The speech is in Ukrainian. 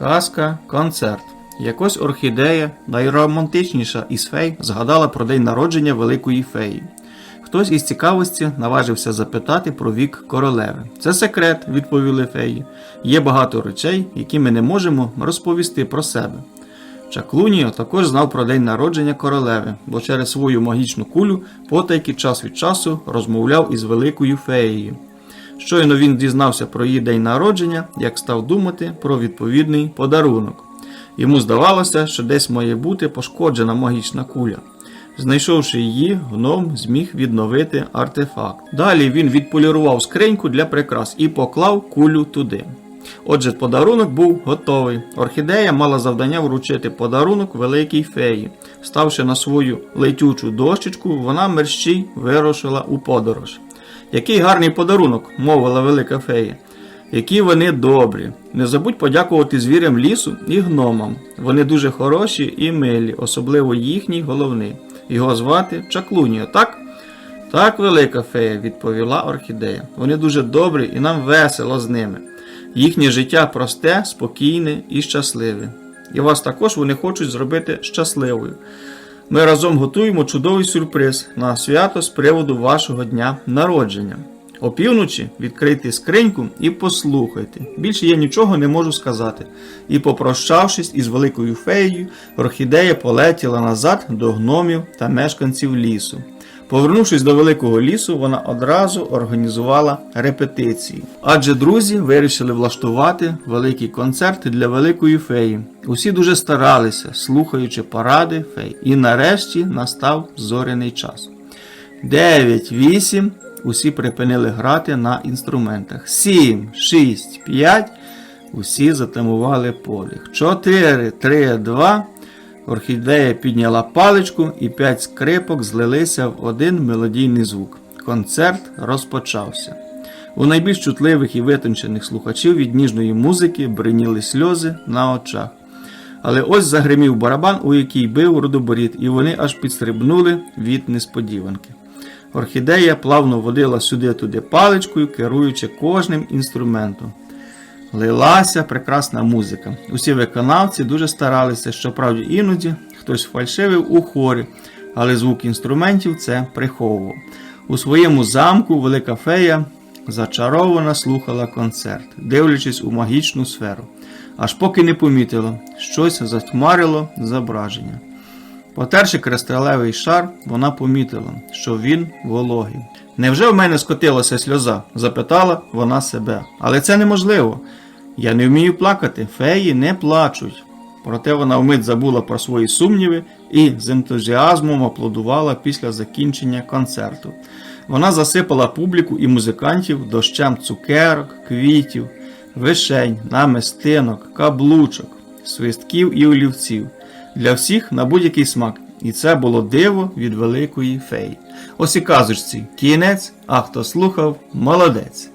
Казка концерт. Якось орхідея, найромантичніша із фей, згадала про день народження великої феї. Хтось із цікавості наважився запитати про вік королеви. Це секрет, відповіли феї. Є багато речей, які ми не можемо розповісти про себе. Чаклуніо також знав про день народження королеви, бо через свою магічну кулю потайки час від часу розмовляв із великою феєю. Щойно він дізнався про її день народження, як став думати про відповідний подарунок. Йому здавалося, що десь має бути пошкоджена магічна куля. Знайшовши її, гном зміг відновити артефакт. Далі він відполірував скриньку для прикрас і поклав кулю туди. Отже, подарунок був готовий. Орхідея мала завдання вручити подарунок великій феї. Ставши на свою летючу дощечку, вона мерщій вирушила у подорож. Який гарний подарунок, мовила велика фея. Які вони добрі. Не забудь подякувати звірям лісу і гномам. Вони дуже хороші і милі, особливо їхній головний. Його звати Чаклунія, так? Так, велика фея, відповіла орхідея. Вони дуже добрі і нам весело з ними. Їхнє життя просте, спокійне і щасливе. І вас також вони хочуть зробити щасливою. Ми разом готуємо чудовий сюрприз на свято з приводу вашого дня народження. Опівночі відкрийте скриньку і послухайте. Більше я нічого не можу сказати. І, попрощавшись із великою феєю, орхідея полетіла назад до гномів та мешканців лісу. Повернувшись до великого лісу, вона одразу організувала репетиції. Адже друзі вирішили влаштувати великий концерт для великої феї. Усі дуже старалися, слухаючи поради фей. І нарешті настав зоряний час. 9, 8. Усі припинили грати на інструментах. 7, 6, 5. Усі затамували подих. 4, 3, 2. Орхідея підняла паличку і п'ять скрипок злилися в один мелодійний звук. Концерт розпочався. У найбільш чутливих і витончених слухачів від ніжної музики бриніли сльози на очах. Але ось загримів барабан, у який бив родоборіт, і вони аж підстрибнули від несподіванки. Орхідея плавно водила сюди-туди паличкою, керуючи кожним інструментом. Лилася прекрасна музика. Усі виконавці дуже старалися, щоправді іноді хтось фальшивив у хорі, але звук інструментів це приховував. У своєму замку велика фея зачаровано слухала концерт, дивлячись у магічну сферу, аж поки не помітила, щось затьмарило зображення. Потерши кристалевий шар, вона помітила, що він вологий. Невже в мене скотилася сльоза? запитала вона себе. Але це неможливо. Я не вмію плакати, феї не плачуть. Проте вона вмить забула про свої сумніви і з ентузіазмом аплодувала після закінчення концерту. Вона засипала публіку і музикантів дощем цукерок, квітів, вишень, намистинок, каблучок, свистків і олівців для всіх на будь-який смак. І це було диво від великої феї. Ось і казочці кінець, а хто слухав, молодець.